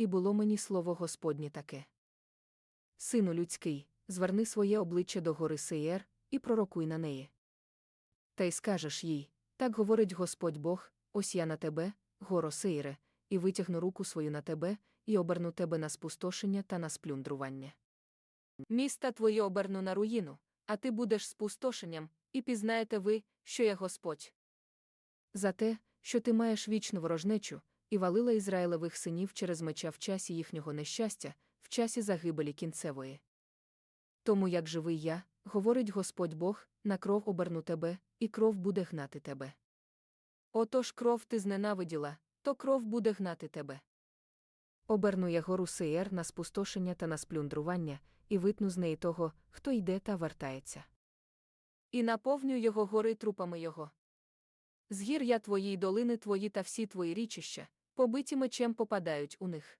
і було мені слово Господнє таке. Сину людський, зверни своє обличчя до гори Сеєр і пророкуй на неї. Та й скажеш їй так говорить Господь Бог, ось я на тебе, горо Сеїре, і витягну руку свою на тебе, і оберну тебе на спустошення та на сплюндрування. Міста твої оберну на руїну, а ти будеш спустошенням, і пізнаєте ви, що я Господь. За те, що ти маєш вічну ворожнечу, і валила Ізраїлевих синів через меча в часі їхнього нещастя, в часі загибелі кінцевої. Тому як живий я, говорить Господь Бог, на кров оберну тебе, і кров буде гнати тебе. Отож кров ти зненавиділа, то кров буде гнати тебе. Оберну я гору Сеєр на спустошення та на сплюндрування, і витну з неї того, хто йде та вертається. І наповню його гори трупами його. З гір я твої й долини твої та всі твої річища, побиті мечем попадають у них.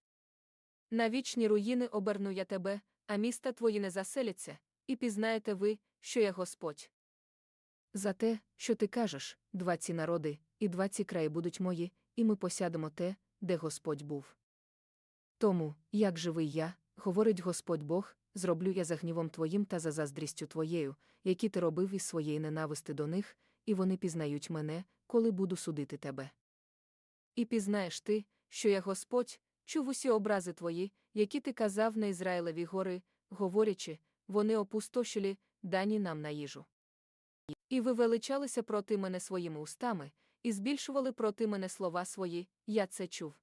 На вічні руїни оберну я тебе, а міста твої не заселяться, і пізнаєте ви, що я Господь. За те, що ти кажеш, два ці народи, і два ці краї будуть мої, і ми посядемо те, де Господь був. Тому, як живий я, говорить Господь Бог, зроблю я за гнівом твоїм та за заздрістю твоєю, які ти робив із своєї ненависти до них, і вони пізнають мене, коли буду судити тебе. І пізнаєш ти, що я Господь, чув усі образи твої, які ти казав на Ізраїлеві гори, говорячи, вони опустошили, дані нам на їжу. І ви величалися проти мене своїми устами, і збільшували проти мене слова свої, я це чув.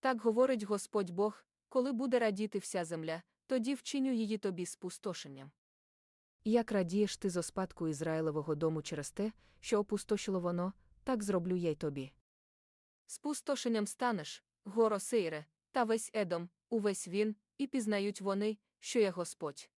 Так говорить Господь Бог, коли буде радіти вся земля, тоді вчиню її тобі спустошенням. Як радієш ти з оспадку Ізраїлевого дому через те, що опустошило воно, так зроблю я й тобі. Спустошенням станеш, горо Сейре, та весь Едом, увесь він, і пізнають вони, що я Господь.